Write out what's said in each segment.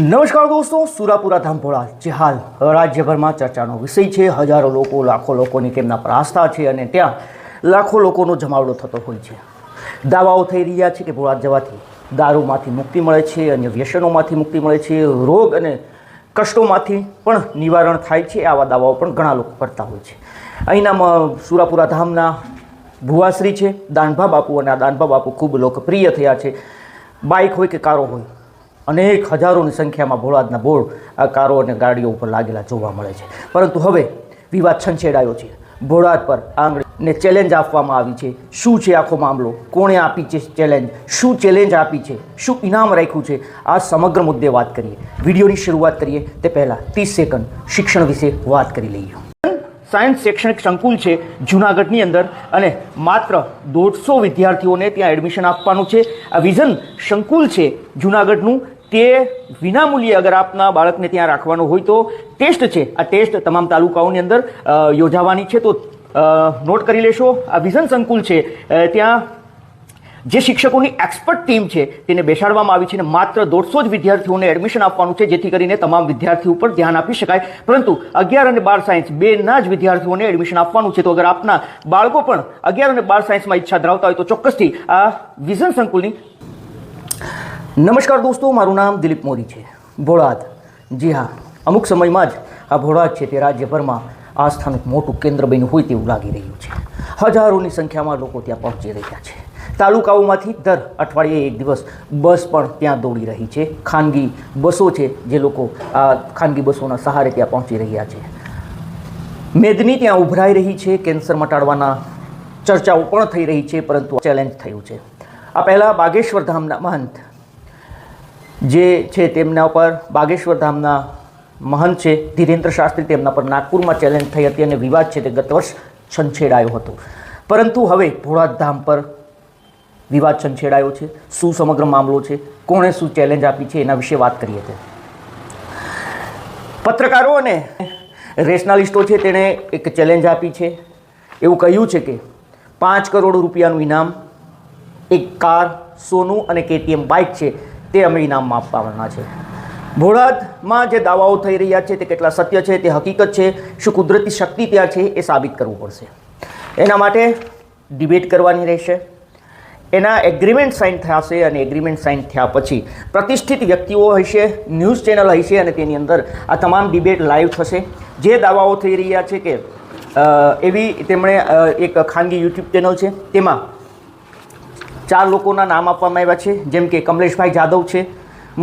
નમસ્કાર દોસ્તો, સુરાપુરા ધામપોળા. જે હાલ રાજ્યભરમાં ચર્ચાનો વિષય છે, હજારો લોકો, લાખો લોકોની તેમના પર આસ્થા છે અને ત્યાં લાખો લોકોનો જમાવડો થતો હોય છે. દાવાઓ થઈ રહ્યા છે કે ભોળા જવાથી. દારૂમાંથી મુક્તિ મળે છે, અન્ય વ્યસનોમાંથી મુક્તિ મળે છે, રોગ અને કષ્ટોમાંથી પણ નિવારણ થાય છે, આવા દાવાઓ પણ ઘણા લોકો કરતા હોય છે. અહીંના સુરાપુરા ધામના ભુવાશ્રી છે, દાનભા બાપુ, અને આ દાનભા બાપુ ખૂબ લોકપ્રિય થયા છે. બાઇક હોય કે કારો હોય અનેક હજારોની સંખ્યામાં ભોળાદના બોર્ડ આ કારો અને ગાડીઓ ઉપર લાગેલા જોવા મળે છે. પરંતુ હવે વિવાદ છંછેડાયો છે. ભોળાદ પર આંગળીને ચેલેન્જ આપવામાં આવી છે. શું છે આખો મામલો? કોણે આપી છે ચેલેન્જ? શું ચેલેન્જ આપી છે? શું ઇનામ રાખ્યું છે? આ સમગ્ર મુદ્દે વાત કરીએ. વિડીયોની શરૂઆત કરીએ તે પહેલાં ત્રીસ સેકન્ડ શિક્ષણ વિશે વાત કરી લઈએ. સાયન્સ શૈક્ષણિક સંકુલ છે જુનાગઢની અંદર અને માત્ર દોઢસો વિદ્યાર્થીઓને ત્યાં એડમિશન આપવાનું છે. આ વિઝન સંકુલ છે જુનાગઢનું. તે વિનામૂલ્યે અગર આપના બાળકને ત્યાં રાખવાનું હોય તો ટેસ્ટ છે. આ ટેસ્ટ તમામ તાલુકાઓની અંદર યોજાવાની છે. તો નોટ કરી લેશો. આ વિઝન સંકુલ છે. ત્યાં જે શિક્ષકોની એક્સપર્ટ ટીમ છે તેને બેસાડવામાં આવી છે અને માત્ર દોઢસો જ વિદ્યાર્થીઓને એડમિશન આપવાનું છે, જેથી કરીને તમામ વિદ્યાર્થીઓ ઉપર ધ્યાન આપી શકાય. પરંતુ અગિયાર અને બાર સાયન્સ બેના જ વિદ્યાર્થીઓને એડમિશન આપવાનું છે. તો અગર આપના બાળકો પણ અગિયાર અને બાર સાયન્સમાં ઈચ્છા ધરાવતા હોય તો ચોક્કસથી આ વિઝન સંકુલની નમસ્કાર દોસ્તો, મારું નામ દિલીપ મોરી છે. ભોળાદ. જી હા, અમુક સમયમાં જ આ ભોળાદ છે તે રાજ્યભરમાં આસ્થાનું સ્થાનક મોટું કેન્દ્ર બન્યું હોય તેવું લાગી રહ્યું છે. હજારોની સંખ્યામાં લોકો ત્યાં પહોંચી રહ્યા છે. તાલુકાઓમાંથી દર અઠવાડિયે એક દિવસ બસ પણ ત્યાં દોડી રહી છે. ખાનગી બસો છે જે લોકો આ ખાનગી બસોના સહારે ત્યાં પહોંચી રહ્યા છે. મેદની ત્યાં ઉભરાઈ રહી છે, કેન્સર મટાડવાના ચર્ચાઓ પણ થઈ રહી છે, પરંતુ ચેલેન્જ થયું છે. આ પહેલાં બાગેશ્વર ધામના મહંત જે છે તેમના ઉપર બાગેશ્વર ધામના મહંત છે, ધીરેન્દ્ર શાસ્ત્રી તેમના પર નાગપુરમાં ચેલેન્જ થઈ હતી અને વિવાદ છે તે ગત વર્ષ છંછેડાયો હતો. પરંતુ હવે ભોળાદ ધામ પર વિવાદ છંછેડાયો છે શું સમગ્ર મામલો છે, કોણે શું ચેલેન્જ આપી છે એના વિશે વાત કરીએ તે. પત્રકારો અને રેશનાલિસ્ટો છે તેણે એક ચેલેન્જ આપી છે. એવું કહ્યું છે કે પાંચ કરોડ રૂપિયાનું ઇનામ, એક કાર, સોનું અને કેટીએમ બાઇક છે તે અમે ઇનામમાં આપવાના છે. ભોળાતમાં જે દાવાઓ થઈ રહ્યા છે, તે કેટલા સત્ય છે, તે હકીકત છે. શું કુદરતી શક્તિ ત્યાં છે, એ સાબિત કરવું પડશે. એના માટે ડિબેટ કરવાની રહેશે. એના એગ્રીમેન્ટ સાઇન થશે અને એગ્રીમેન્ટ સાઇન થયા પછી પ્રતિષ્ઠિત વ્યક્તિઓ હશે ન્યૂઝ ચેનલ હશે અને તેની અંદર આ તમામ ડિબેટ લાઈવ થશે. જે દાવાઓ થઈ રહ્યા છે કે એવી તેમણે એક ખાનગી યુટ્યુબ ચેનલ છે, તેમાં ચાર લોકોના નામ આપવામાં આવ્યા છે, જેમ કે કમલેશભાઈ જાદવ છે,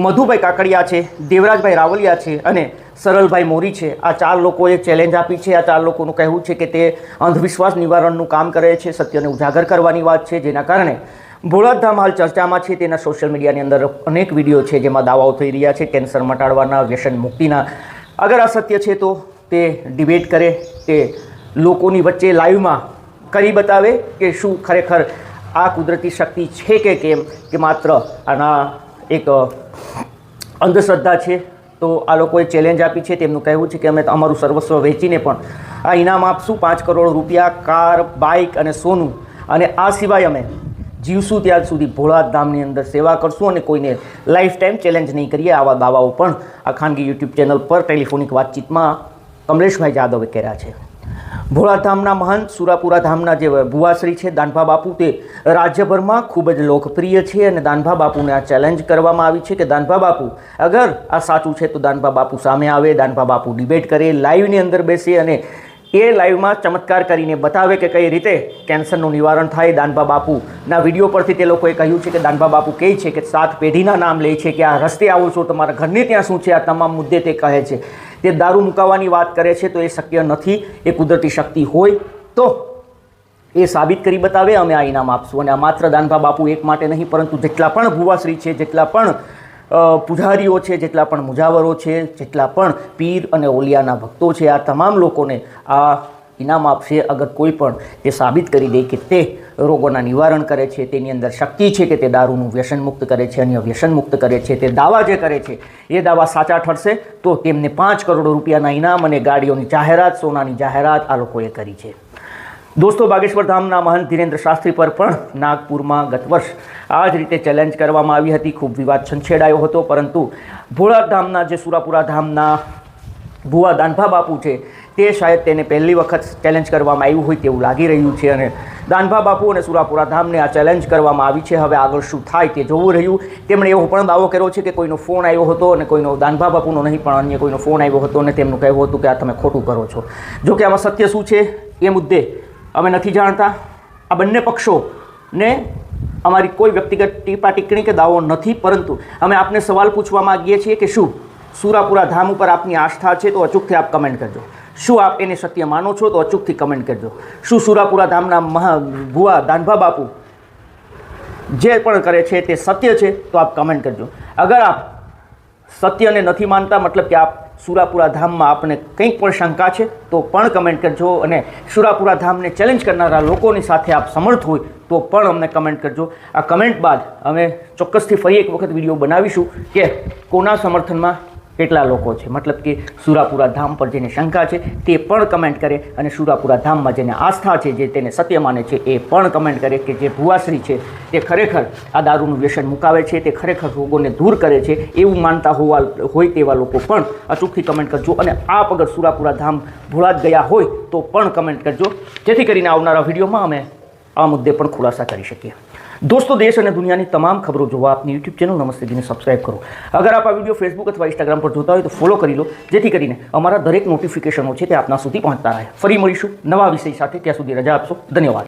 મધુભાઈ કાકડિયા છે, દેવરાજભાઈ રાવલિયા છે અને સરળભાઈ મોરી છે. આ ચાર લોકોએ ચેલેન્જ આપી છે. આ ચાર લોકોનું કહેવું છે કે તે અંધવિશ્વાસ નિવારણનું કામ કરે છે, સત્યને ઉજાગર કરવાની વાત છે, જેના કારણે ભોળાધામ હાલ ચર્ચામાં છે. તેના સોશિયલ મીડિયાની અંદર અનેક વીડિયો છે જેમાં દાવાઓ થઈ રહ્યા છે, કેન્સર મટાડવાના, વ્યસન મુક્તિના. અગર આ સત્ય છે તો તે ડિબેટ કરે, તે લોકોની વચ્ચે લાઈવમાં કરી બતાવે કે શું ખરેખર આ કુદરતી શક્તિ છે કે કેમ? કે માત્ર આના એક અંધશ્રદ્ધા છે. તો આ લોકોએ ચેલેન્જ આપી છે, તેમનું કહેવું છે કે અમે અમારું સર્વસ્વ વેચીને પણ આ ઇનામ આપશું. પાંચ કરોડ રૂપિયા, કાર, બાઇક અને સોનું. અને આ સિવાય અમે જીવશું ત્યાં સુધી ભોળાદ ધામની અંદર સેવા કરશું અને કોઈને લાઈફ ટાઈમ ચેલેન્જ નહીં કરીએ. આવા દાવાઓ પણ આ ખાનગી યુટ્યુબ ચેનલ પર ટેલિફોનિક વાતચીતમાં કમલેશભાઈ જાદવે કર્યા છે. ભોળા ધામના મહંત સુરાપુરા ધામના જે ભુવાશ્રી છે, દાનભા બાપુ, તે રાજ્યભરમાં ખૂબ જ લોકપ્રિય છે અને દાનભા બાપુને આ ચેલેન્જ કરવામાં આવી છે કે દાનભા બાપુ, અગર આ સાચું છે, તો દાનભા બાપુ સામે આવે, દાનભા બાપુ ડિબેટ કરે લાઈવની અંદર બેસે અને એ લાઈવમાં ચમત્કાર કરીને બતાવે કે કઈ રીતે કેન્સરનું નિવારણ થાય દાનભા બાપુના વીડિયો પરથી તે લોકોએ કહ્યું છે કે દાનભા બાપુ કહે છે કે સાત પેઢીના નામ લે છે કે આ રસ્તે આવો છો, તમારા ઘરની ત્યાં શું છે, આ તમામ મુદ્દે તે કહે છે. તે દારૂ મુકાવાની વાત કરે છે તો એ શક્ય નથી, એ કુદરતી શક્તિ હોય તો એ સાબિત કરી બતાવે, અમે આ ઇનામ આપશું. અને આ માત્ર દાનભા બાપુ એક માટે નહીં, પરંતુ જેટલા પણ ભુવાશ્રી છે, જેટલા પણ પૂજારીઓ છે, જેટલા પણ મુજાવરો છે, જેટલા પણ પીર અને ઓલિયાના ભક્તો છે, આ તમામ લોકોને આ ઇનામ આપશે અગર કોઈ પણ તે સાબિત કરી દે કે તે રોગોના નિવારણ કરે છે, તેની અંદર શક્તિ છે કે તે દારૂનું વ્યસન મુક્ત કરે છે, અન્ય વ્યસન મુક્ત કરે છે, તે દાવા જે કરે છે, એ દાવા સાચા ઠરશે, તો તેમને પાંચ કરોડ રૂપિયાના ઇનામ અને ગાડીઓની જાહેરાત, સોનાની જાહેરાત આ લોકોએ કરી છે. દોસ્તો, બાગેશ્વર ધામના મહંત ધીરેન્દ્ર શાસ્ત્રી પર પણ નાગપુરમાં ગત વર્ષ આ જ રીતે ચેલેન્જ કરવામાં આવી હતી. ખૂબ વિવાદ છંછેડાયો હતો, પરંતુ ભોળા ધામના જે સુરાપુરા ધામના ભુવા દાનભા બાપુ છે, તે શાયદ તેને પહેલી વખત ચેલેન્જ કરવામાં આવ્યું હોય તેવું લાગી રહ્યું છે અને દાનભા બાપુ અને સુરાપુરા ધામને આ ચેલેન્જ કરવામાં આવી છે. હવે આગળ શું થાય તે જોવું રહ્યું. તેમણે એવો પણ દાવો કર્યો છે કે કોઈનો ફોન આવ્યો હતો અને કોઈનો દાનભા બાપુનો નહીં, પણ અન્ય કોઈનો ફોન આવ્યો હતો અને તેમનું કહેવું હતું કે આ તમે ખોટું કરો છો. જો કે આમાં સત્ય શું છે? એ મુદ્દે અમે નથી જાણતા. આ બંને પક્ષોને અમારી કોઈ વ્યક્તિગત ટીપા ટિપ્પણી કે દાવો નથી, પરંતુ અમે આપને સવાલ પૂછવા માગીએ છીએ કે શું? સુરાપુરા ધામ ઉપર આપની આસ્થા છે તો અચૂકથી આપ કમેન્ટ કરજો. શું આપ એને સત્ય માનો છો તો અચૂકથી કમેન્ટ કરજો. શું સુરાપુરા ધામના મહા ભુવા દાનભા બાપુ જે પણ કરે છે તે સત્ય છે તો આપ કમેન્ટ કરજો. અગર આપ સત્યને નથી માનતા, મતલબ કે આપ સુરાપુરા ધામમાં આપને કંઈક પણ શંકા છે તો પણ કમેન્ટ કરજો અને સુરાપુરા ધામને ચેલેન્જ કરનારા લોકોની સાથે આપ સમર્થ હોય તો પણ અમને કમેન્ટ કરજો. આ કમેન્ટ બાદ અમે ચોક્કસથી ફરી એક વખત વીડિયો બનાવીશું કે કોના સમર્થનમાં કેટલા લોકો છે? મતલબ કે સુરાપુરા ધામ પર જેને શંકા છે, તે પણ કમેન્ટ કરે અને સુરાપુરા ધામમાં જેને આસ્થા છે, જે તેને સત્ય માને છે, એ પણ કમેન્ટ કરે કે જે ભુવાશ્રી છે, તે ખરેખર આ દારૂનું વ્યસન મુકાવે છે, તે ખરેખર રોગોને દૂર કરે છે, એવું માનતા હોવા, હોય તેવા લોકો પણ અચૂકથી કમેન્ટ કરજો અને આપ અગર સુરાપુરા ધામ ભૂળાત ગયા હોય, તો પણ કમેન્ટ કરજો. જેથી કરીને આવનારા વિડીયોમાં અમે આ મુદ્દે પણ ખુલાસા કરી શકીએ. દોસ્તો, દેશ અને દુનિયાની તમામ ખબરો જોવા આપની યુટ્યુબ ચેનલ નમસ્તે દીને સબસ્ક્રાઇબ કરો. અગર આપ આ વીડિયો ફેસબુક અથવા ઇન્સ્ટાગ્રામ પર જોતા હોય તો ફોલો કરી લો, જેથી કરીને અમારા દરેક નોટિફિકેશનો છે તે આપના સુધી પહોંચતા રહે. ફરી મળીશું નવા વિષય સાથે. ત્યાં સુધી રજા આપશો. ધન્યવાદ.